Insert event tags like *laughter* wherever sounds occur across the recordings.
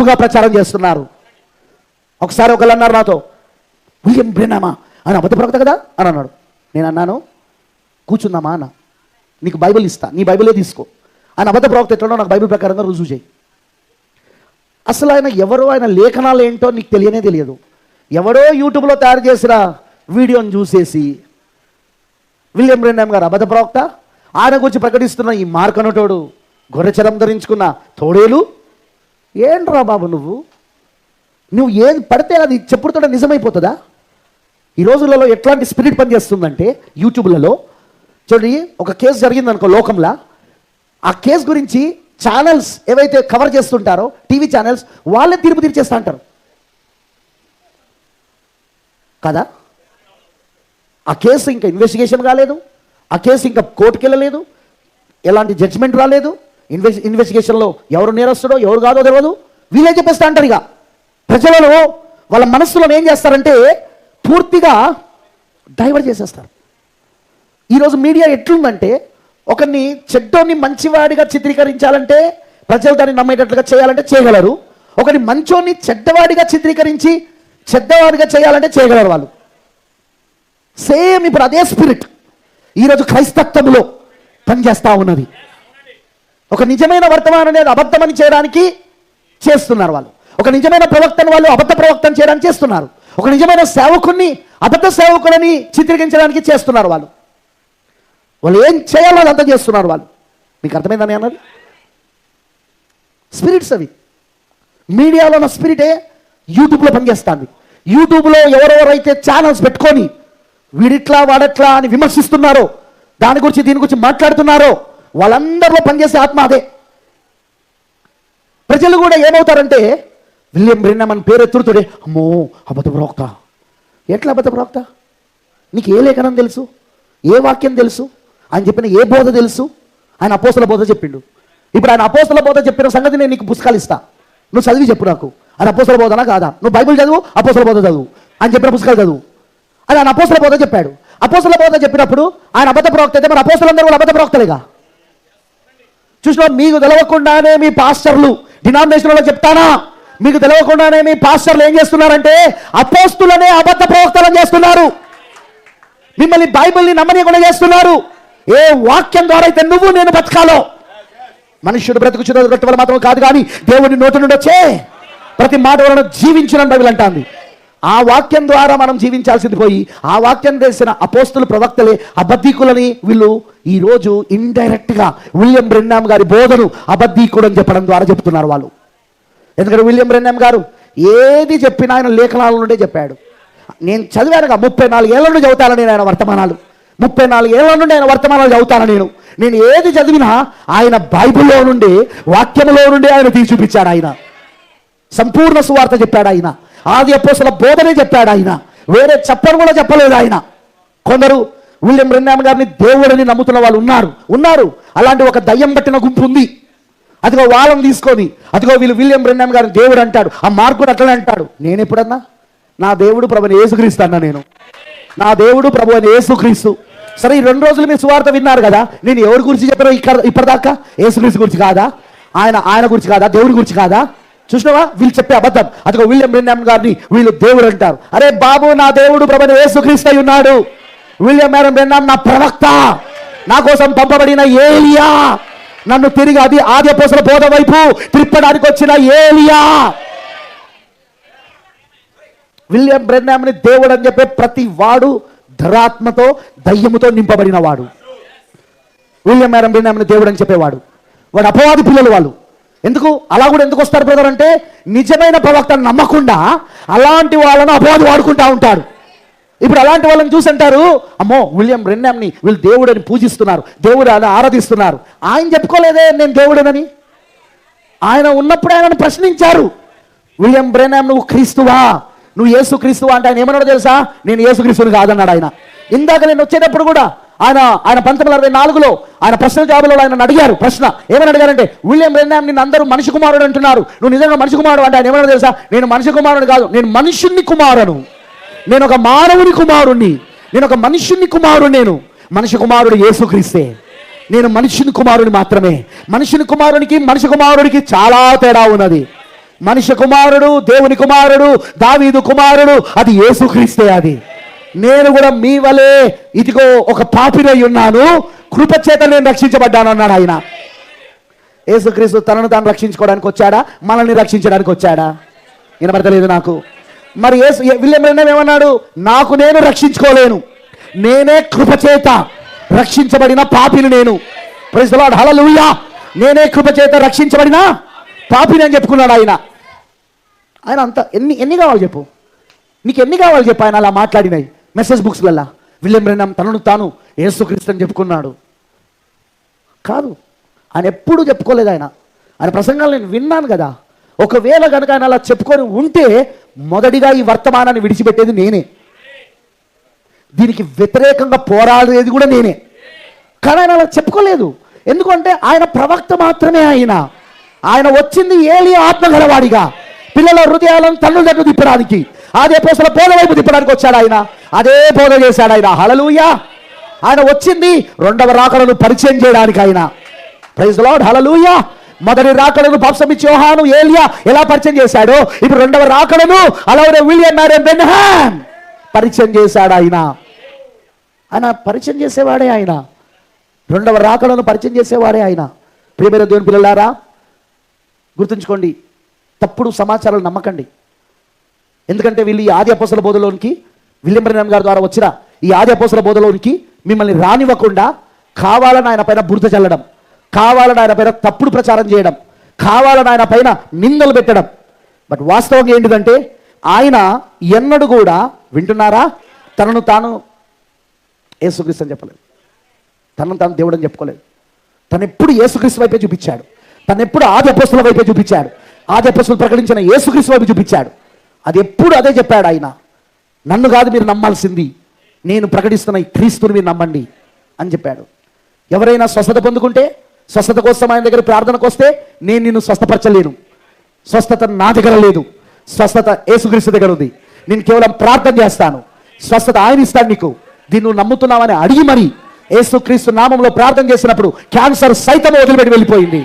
తప్పుగా ప్రచారం చేస్తున్నారు. ఒకసారి ఒకళ్ళు అన్నారు నాతో విలియం బ్రెనామా? అని అబద్ధ ప్రవక్త కదా? అని అన్నాడు. నేను అన్నాను కూర్చుందామా? అన్న. నీకు బైబిల్ ఇస్తా నీ బైబిలే తీసుకో. ఆయన అబద్ధ ప్రవక్త ఎట్లనో నాకు బైబిల్ ప్రకారంగా రుజువు చేయి. అసలు ఆయన ఎవరో ఆయన లేఖనాలు ఏంటో నీకు తెలియనే తెలియదు. ఎవడో యూట్యూబ్లో తయారు చేసిన వీడియోని చూసేసి విలియం బ్రెనామ్ గారు అబద్ధ ప్రవక్త ఆయన గురించి ప్రకటిస్తున్న ఈ మార్కనటోడు గొర్రెచరం ధరించుకున్న తోడేలు ఏంట్రా బాబు నువ్వు? నువ్వు ఏం పడితే అది చెప్పుడుతో నిజమైపోతుందా? ఈ రోజులలో ఎట్లాంటి స్పిరిట్ పనిచేస్తుందంటే యూట్యూబ్లలో చూడండి ఒక కేసు జరిగింది అనుకో లోకంలో. ఆ కేసు గురించి ఛానల్స్ ఏవైతే కవర్ చేస్తుంటారో టీవీ ఛానల్స్ వాళ్ళే తీర్పు తీర్చేస్తా అంటారు. కదా? ఆ కేసు ఇంకా ఇన్వెస్టిగేషన్ కాలేదు. ఆ కేసు ఇంకా కోర్టుకి వెళ్ళలేదు. ఎలాంటి జడ్జిమెంట్ రాలేదు. ఇన్వెస్ ఇన్వెస్టిగేషన్లో ఎవరు నేరస్తుడో ఎవరు కాదో తెలియదు వీళ్ళే చెప్పేస్తా అంటారు ఇక. ప్రజలలో వాళ్ళ మనస్సులో ఏం చేస్తారంటే పూర్తిగా డైవర్ట్ చేసేస్తారు. ఈరోజు మీడియా ఎట్లుందంటే ఒకరిని చెడ్డోని మంచివాడిగా చిత్రీకరించాలంటే ప్రజలు దాన్ని నమ్మేటట్లుగా చేయాలంటే చేయగలరు. ఒకరిని మంచోని చెడ్డవాడిగా చిత్రీకరించి చెడ్డవాడిగా చేయాలంటే చేయగలరు వాళ్ళు. సేమ్ ఇప్పుడు అదే స్పిరిట్. ఈరోజు క్రైస్తత్వంలో పనిచేస్తూ ఉన్నది. ఒక నిజమైన వర్తమానం అనేది అబద్ధమని చేయడానికి చేస్తున్నారు వాళ్ళు. ఒక నిజమైన ప్రవక్తను వాళ్ళు అబద్ధ ప్రవక్తను చేయడానికి చేస్తున్నారు. ఒక నిజమైన సేవకుణ్ణి అబద్ధ సేవకులని చిత్రీకరించడానికి చేస్తున్నారు వాళ్ళు. వాళ్ళు ఏం చేయాలో అదంతా చేస్తున్నారు వాళ్ళు. మీకు అర్థమైందని అన్నది? స్పిరిట్స్ అవి. మీడియాలో ఉన్న స్పిరిటే యూట్యూబ్లో పనిచేస్తుంది. యూట్యూబ్లో ఎవరెవరైతే ఛానల్స్ పెట్టుకొని వీడిట్లా వాడట్లా అని విమర్శిస్తున్నారో దాని గురించి దీని గురించి మాట్లాడుతున్నారో వాళ్ళందరిలో పనిచేసే ఆత్మ అదే. ప్రజలు కూడా ఏమవుతారంటే విలియం బ్రెన్నమ్ అని పేరు ఎత్తుడుతుడే అమ్మో అబద్ధ ప్రవక్త. ఎట్లా అబద్ధ ప్రవక్త? నీకు ఏ లేఖనం తెలుసు? ఏ వాక్యం తెలుసు? ఆయన చెప్పిన ఏ బోధ తెలుసు? ఆయన అపోసల బోధ చెప్పిండు. ఇప్పుడు ఆయన అపోసల బోధ చెప్పిన సంగతి నేను నీకు పుస్తకాలు ఇస్తా. నువ్వు చదివి చెప్పు నాకు. అది అపోసల బోధనా కాదా? నువ్వు బైబిల్ చదువు అపోసల బోధ చదువు. ఆయన చెప్పిన పుస్తకాలు చదువు. అది ఆయన అపోసల బోధ చెప్పాడు. అపోసల బోధ చెప్పినప్పుడు ఆయన అబద్ధ ప్రవక్త అయితే మరి అపోసలందరూ కూడా అబద్ధ ప్రవక్తలేగా? చూసినా మీకు తెలవకుండానే మీ పాస్టర్లు డినామినేషన్లో చెప్తానా? మీకు తెలవకుండానే మీ పాస్టర్లు ఏం చేస్తున్నారంటే అపోస్తులనే అబద్ధ ప్రవక్తలను చేస్తున్నారు. మిమ్మల్ని బైబిల్ని నమ్మనీయకుండా చేస్తున్నారు. ఏ వాక్యం ద్వారా అయితే నువ్వు నేను బతకాలో? మనుషుడు బ్రతుకుచున్న రొట్టె మాత్రం కాదు కానీ దేవుని నోటి నుండి వచ్చే ప్రతి మాట వలన జీవించిన బైబిల్ అంటాంది. ఆ వాక్యం ద్వారా మనం జీవించాల్సింది పోయి ఆ వాక్యం తెలిసిన అపోస్తులు ప్రవక్తలే అబద్ధీకులని వీళ్ళు ఈరోజు ఇండైరెక్ట్గా విలియం బ్రెన్నామ్ గారి బోధను అబద్ధీకుడు అని చెప్పడం ద్వారా చెప్తున్నారు వాళ్ళు. ఎందుకంటే విలియం బ్రెన్నామ్ గారు ఏది చెప్పినా ఆయన లేఖనాల నుండే చెప్పాడు. నేను చదివానుగా ముప్పై నాలుగు ఏళ్ళ నుండి చదువుతాను నేను ఆయన వర్తమానాలు. ముప్పై నాలుగు ఏళ్ళ నుండి ఆయన వర్తమానాలు చదువుతాను నేను. నేను ఏది చదివినా ఆయన బైబిల్లో నుండి వాక్యంలో నుండి ఆయన తీసి చూపించాడు ఆయన. సంపూర్ణ సువార్త చెప్పాడు ఆయన. ఆది అపోసల బోధనే చెప్పాడు ఆయన. వేరే చెప్పడం కూడా చెప్పలేదు ఆయన. కొందరు విలియం బ్రెన్నామ్ గారిని దేవుడని నమ్ముతున్న వాళ్ళు ఉన్నారు. ఉన్నారు. అలాంటి ఒక దయ్యం పట్టిన గుంపు ఉంది. అదిగో వాళ్ళని తీసుకొని అదిగో వీళ్ళు విలియం బ్రెన్నామ్ గారిని దేవుడు అంటాడు. ఆ మార్కుడు అట్లనే అంటాడు. నేను ఎప్పుడన్నా? నా దేవుడు ప్రభుని ఏసుక్రీస్తు అన్నా నేను. నా దేవుడు ప్రభు అని ఏసుక్రీస్తు సరే ఈ రెండు రోజులు మీరు సువార్త విన్నారు కదా. నేను ఎవరి గురించి చెప్పారో ఇక్కడ ఇప్పటిదాకా? ఏసుక్రీస్తు గురించి కాదా? ఆయన ఆయన గురించి కాదా? దేవుడి గురించి కాదా? చూసినావా? వీళ్ళు చెప్పే అబద్ధం. అదిగో విలియం బ్రెన్నామ్ గారిని వీళ్ళు దేవుడు అంటారు. అరే బాబు నా దేవుడు ప్రభుని యేసుక్రీస్తు ఉన్నాడు. విలియం మేరం బ్రెన్నామ్ నా ప్రవక్త. నా కోసం పంపబడిన ఏలియా. నన్ను తిరిగి అది ఆది అపోసల బోధ వైపు తిప్పడానికి వచ్చిన ఏలియా. విలియం బ్రెన్నామ్ని దేవుడు అని చెప్పే ప్రతి వాడు ధరాత్మతో దయ్యముతో నింపబడిన వాడు. విలియం మేరం బ్రెన్నామ్ని దేవుడు అని చెప్పేవాడు. వాడు అపవాది పిల్లలు వాళ్ళు. ఎందుకు? అలా కూడా ఎందుకు వస్తారు బ్రదర్ అంటే నిజమైన ప్రవక్తను నమ్మకుండా అలాంటి వాళ్ళను అపవాది వాడుకుంటా ఉంటాడు. ఇప్పుడు అలాంటి వాళ్ళని చూసి అంటారు అమ్మో విలియం బ్రెన్నామ్ని వీళ్ళు దేవుడని పూజిస్తున్నారు దేవుడు అని ఆరాధిస్తున్నారు. ఆయన చెప్పుకోలేదే నేను దేవుడనని. ఆయన ఉన్నప్పుడు ఆయనను ప్రశ్నించారు విలియం బ్రెనామ్ నువ్వు క్రీస్తువా? నువ్వు ఏసు క్రీస్తువా అంటే ఆయన ఏమన్నాడో తెలుసా? నేను ఏసు క్రీస్తుని కాదన్నాడు ఆయన. ఇందాక నేను వచ్చేటప్పుడు కూడా ఆయన ఆయన పంతొమ్మిది అరవై నాలుగులో ఆయన ప్రశ్న జాబులో ఆయన అడిగారు ప్రశ్న ఏమని అడిగారంటే విలియం బ్రెనామ్ నిన్ను అందరూ మనిషి కుమారుడు అంటున్నారు. నువ్వు నిజంగా మనిషి కుమారుడు అంటే ఆయన ఏమన్నా తెలుసా? నేను మనిషి కుమారుడు కాదు నేను మనుషుణ్ణి కుమారును. నేను ఒక మానవుని కుమారుణ్ణి. నేను ఒక మనుషుని కుమారుడు నేను. మనిషి కుమారుడు యేసుక్రీస్తే. నేను మనిషిని కుమారుని మాత్రమే. మనిషిని కుమారునికి మనిషి కుమారుడికి చాలా తేడా ఉన్నది. మనిషి కుమారుడు దేవుని కుమారుడు దావీదు కుమారుడు అది యేసుక్రీస్తే అది. నేను కూడా మీ వలే ఇదిగో ఒక పాపినై ఉన్నాను. కృపచేత నేను రక్షించబడ్డాను అన్నాడు ఆయన. యేసుక్రీస్తు తనను తాను రక్షించుకోవడానికి వచ్చాడా? మనల్ని రక్షించడానికి వచ్చాడా? వినబడతలేదు నాకు. మరి యేసు విలియం ఏమన్నాడు? నాకు నేను రక్షించుకోలేను. నేనే కృపచేత రక్షించబడిన పాపిని నేను. ప్రైజ్ లార్డ్ నేనే కృపచేత రక్షించబడిన పాపిని అని చెప్పుకున్నాడు ఆయన. ఆయన అంత ఎన్ని ఎన్ని కావాలి చెప్పు. నీకు ఎన్ని కావాలి చెప్పు ఆయన అలా మాట్లాడినాయి. మెసేజ్ బుక్స్లల్లా. విలియం బ్రెన్నం తనను తాను ఏసుక్రీస్తు అని చెప్పుకున్నాడు. కాదు. ఆయన ఎప్పుడూ చెప్పుకోలేదు ఆయన. ఆయన ప్రసంగాలు నేను విన్నాను కదా. ఒకవేళ కనుక ఆయన అలా చెప్పుకొని ఉంటే మొదటిగా ఈ వర్తమానాన్ని విడిచిపెట్టేది నేనే. దీనికి వ్యతిరేకంగా పోరాడేది కూడా నేనే. కానీ ఆయన అలా చెప్పుకోలేదు. ఎందుకంటే ఆయన ప్రవక్త మాత్రమే ఆయన. ఆయన వచ్చింది ఏలి ఆత్మగలవాడిగా పిల్లల హృదయాలను తన్నుల దగ్గర తిప్పడానికి. అదే పోసల పోల వైపు తిప్పడానికి వచ్చాడు ఆయన. అదే బోధ చేశాడు ఆయన. హలలుయా ఆయన వచ్చింది రెండవ రాకడను పరిచయం చేయడానికి ఆయన. ప్రైజ్ లాడ్ హలలుయా మొదటి రాకడను పాప్సమిచ్చి యోహాను ఏలియా ఎలా పరిచయం చేశాడో ఇప్పుడు రెండవ రాకడను అలాగే విలియం మ్యారియన్ బెన్హామ్ పరిచయం చేశాడు ఆయన. ఆయన పరిచయం చేసేవాడే ఆయన. రెండవ రాకడను పరిచయం చేసేవాడే ఆయన. ప్రియమైన దేవుని పిల్లలారా గుర్తుంచుకోండి. తప్పుడు సమాచారాలు నమ్మకండి. ఎందుకంటే వీళ్ళు ఈ ఆది అపోసల బోధలోనికి విలియం గారి ద్వారా వచ్చిన ఈ ఆది అపోసల బోధలోనికి మిమ్మల్ని రానివ్వకుండా కావాలని ఆయన పైన బురద చల్లడం కావాలని ఆయన పైన తప్పుడు ప్రచారం చేయడం కావాలని ఆయన పైన నిందలు పెట్టడం. బట్ వాస్తవంగా ఏంటిదంటే ఆయన ఎన్నడూ కూడా వింటున్నారా? తనను తాను యేసుక్రీస్తు అని చెప్పలేదు. తనను తాను దేవుడు అని చెప్పుకోలేదు. తను ఎప్పుడు యేసుక్రీస్తు వైపే చూపించాడు. తను ఎప్పుడు ఆది వైపే చూపించాడు. ఆది ప్రకటించిన యేసుక్రీస్తు వైపు చూపించాడు. అది ఎప్పుడు అదే చెప్పాడు ఆయన. నన్ను కాదు మీరు నమ్మాల్సింది. నేను ప్రకటిస్తున్న ఈ క్రీస్తుని మీరు నమ్మండి అని చెప్పాడు. ఎవరైనా స్వస్థత పొందుకుంటే స్వస్థత కోసం ఆయన దగ్గర ప్రార్థనకు వస్తే నేను నిన్ను స్వస్థపరచలేను. స్వస్థత నా దగ్గర లేదు. స్వస్థత ఏసుక్రీస్తు దగ్గర ఉంది. నేను కేవలం ప్రార్థన చేస్తాను. స్వస్థత ఆయన ఇస్తాడు నీకు. దీన్ని నువ్వు నమ్ముతున్నావని అడిగి మరి ఏసుక్రీస్తు నామంలో ప్రార్థన చేసినప్పుడు క్యాన్సర్ సైతం వదిలిపెట్టి వెళ్ళిపోయింది.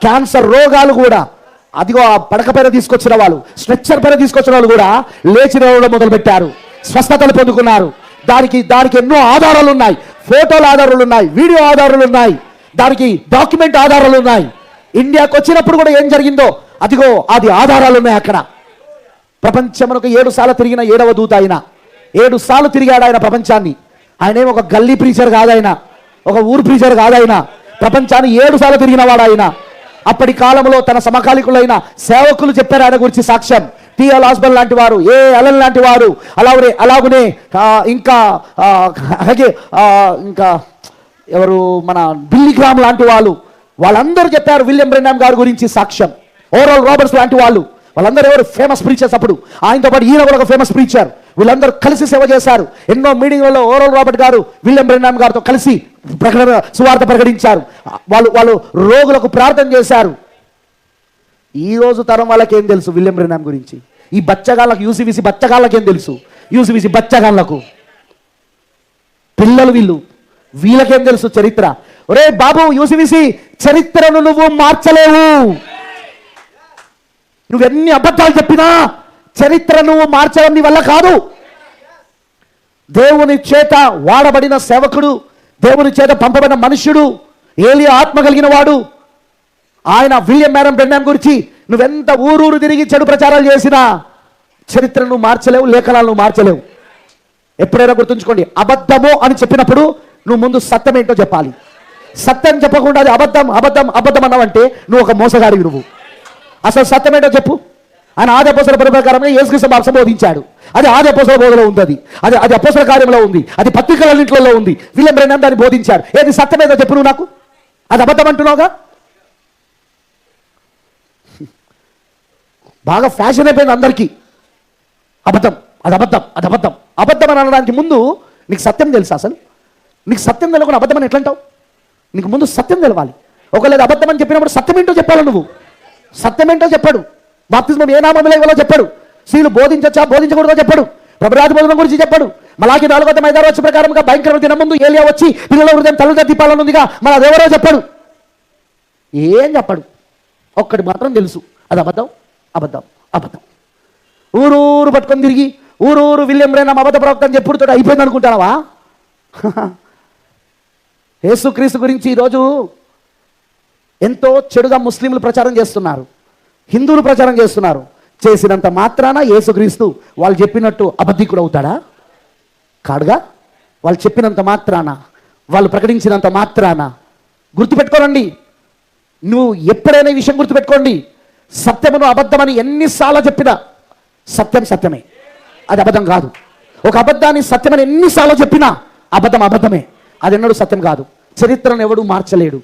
క్యాన్సర్ రోగాలు కూడా అదిగో ఆ పడక పైన తీసుకొచ్చిన వాళ్ళు స్ట్రెచ్చర్ పైన తీసుకొచ్చిన వాళ్ళు కూడా లేచి నడవడం మొదలుపెట్టారు. స్వస్థతలు పొందుకున్నారు. దానికి దానికి ఎన్నో ఆధారాలు ఉన్నాయి. ఫోటోల ఆధారాలు ఉన్నాయి. వీడియో ఆధారాలు ఉన్నాయి. దానికి డాక్యుమెంట్ ఆధారాలు ఉన్నాయి. ఇండియాకు వచ్చినప్పుడు కూడా ఏం జరిగిందో అదిగో అది ఆధారాలు ఉన్నాయి అక్కడ. ప్రపంచమునకు ఏడు సార్లు తిరిగిన ఏడవ దూత ఆయన. ఏడు సార్లు తిరిగాడు ఆయన ప్రపంచాన్ని. ఆయన ఒక గల్లీ ప్రీచర్ కాదు ఆయన. ఒక ఊరు ప్రీచర్ కాదు ఆయన. ప్రపంచాన్ని ఏడు సార్లు తిరిగిన వాడు ఆయన. అప్పటి కాలంలో తన సమకాలికులైన సేవకులు చెప్పారు ఆయన గురించి సాక్ష్యం. టిఎల్ హాస్బల్ లాంటి వారు ఏ. అలన్ లాంటి వారు అలాగే అలాగునే ఇంకా అలాగే ఇంకా ఎవరు మన బిల్లిగ్రామ్ లాంటి వాళ్ళు వాళ్ళందరూ చెప్పారు విలియం బ్రెన్నామ్ గారి గురించి సాక్ష్యం. ఓవరాల్ రాబర్ట్స్ లాంటి వాళ్ళు వాళ్ళందరూ ఎవరు ఫేమస్ ప్రీచర్స్ అప్పుడు? ఆయనతో పాటు ఈయన కూడా ఒక ఫేమస్ ప్రీచర్ వీళ్ళందరూ కలిసి సేవ చేశారు. ఎన్నో మీటింగ్లలో ఓవరాల్ రాబర్ట్ గారు విలియం బ్రెన్నామ్ గారితో కలిసి ప్రకటన సువార్త ప్రకటించారు. వాళ్ళు వాళ్ళు రోగులకు ప్రార్థన చేశారు. ఈ రోజు తరం వాళ్ళకి ఏం తెలుసు విలియం బ్రెనామ్ గురించి? ఈ బచ్చగాళ్ళకు యూసివిసి బచ్చగాళ్ళకి ఏం తెలుసు? యూసివిసి బచ్చగాళ్ళకు. పిల్లలు వీళ్ళు. వీళ్ళకేం తెలుసు చరిత్ర? ఒరే బాబు యూసివిసి చరిత్రను నువ్వు మార్చలేవు. నువ్వెన్ని అబద్ధాలు చెప్పినా చరిత్ర నువ్వు మార్చడం నీ వల్ల కాదు. దేవుని చేత వాడబడిన సేవకుడు దేవుని చేత పంపబడిన మనుష్యుడు ఏలియా ఆత్మ కలిగిన వాడు. ఆయన విలియం మేడం బ్రెండాం గురించి నువ్వెంత ఊరూరు తిరిగి చెడు ప్రచారాలు చేసినా చరిత్రను మార్చలేవు లేఖనాలను మార్చలేవు. ఎప్పుడైనా గుర్తుంచుకోండి అబద్ధము అని చెప్పినప్పుడు నువ్వు ముందు సత్యం ఏంటో చెప్పాలి. సత్యం చెప్పకుండా అది అబద్ధం అబద్ధం అబద్ధం అన్నావంటే నువ్వు ఒక మోసగాడివి నువ్వు. అసలు సత్యం ఏంటో చెప్పు. ఆయన ఆది అపోసల ప్రకారంగా యేసుకృష్ణ బాబు బోధించాడు. అది ఆది అపసర బోధలో ఉంది అది అది అది కార్యంలో ఉంది. అది పత్రికలన్నింటిలో ఉంది. విలియం బ్రెన్నాం దాన్ని బోధించాడు. ఏది సత్యమేదో చెప్పు నువ్వు నాకు? అది అబద్ధం అంటున్నావుగా? బాగా ఫ్యాషన్ అయిపోయింది అందరికీ. అబద్ధం అది అబద్ధం అది అబద్ధం. అబద్ధం అని అనడానికి ముందు నీకు సత్యం తెలుసు అసలు? నీకు సత్యం తెలియకుండా అబద్ధం అని ఎట్లా అంటావు నీకు ముందు సత్యం తెలవాలి. ఒకవేళ అబద్ధం అని చెప్పినప్పుడు సత్యం ఏంటో చెప్పాలి నువ్వు? సత్యం ఏంటో చెప్పాడు. బాప్తిజం ఏ నామంలో ఇవ్వాలో చెప్పాడు. స్త్రీలు బోధించచ్చా బోధించకూడదో చెప్పాడు. ప్రభురాజ బోధన గురించి చెప్పాడు. మలాకి నాలుగో ఐదారు వచ్చి ప్రకారంగా భయంకరమైన దినం ముందు ఏలియా వచ్చి పిల్లల హృదయం తల్లు తిప్పాలని ఉందిగా. మన అదెవరో చెప్పాడు. ఏం చెప్పాడు? ఒక్కటి మాత్రం తెలుసు. అది అబద్ధం అబద్ధం అబద్ధం. ఊరూరు పట్టుకొని తిరిగి ఊరూరు విలియం బ్రెనమ్ అబద్ధ ప్రవక్త అని చెప్పుడుతో అయిపోయింది అనుకుంటావా *laughs* యేసుక్రీస్తు గురించి ఈరోజు ఎంతో చెడుగా ముస్లింలు ప్రచారం చేస్తున్నారు. హిందువులు ప్రచారం చేస్తున్నారు. చేసినంత మాత్రాన యేసుక్రీస్తు వాళ్ళు చెప్పినట్టు అబద్ధికుడు అవుతాడా కాడుగా వాళ్ళు చెప్పినంత మాత్రాన వాళ్ళు ప్రకటించినంత మాత్రాన. గుర్తుపెట్టుకోనండి నువ్వు ఎప్పుడైనా విషయం గుర్తుపెట్టుకోండి. సత్యమును అబద్ధమని ఎన్నిసార్లు చెప్పినా సత్యం సత్యమే. అది అబద్ధం కాదు. ఒక అబద్ధాన్ని సత్యమని ఎన్నిసార్లు చెప్పినా అబద్ధం అబద్ధమే. అది ఎన్నడూ సత్యం కాదు. చరిత్రను ఎవడు మార్చలేడు.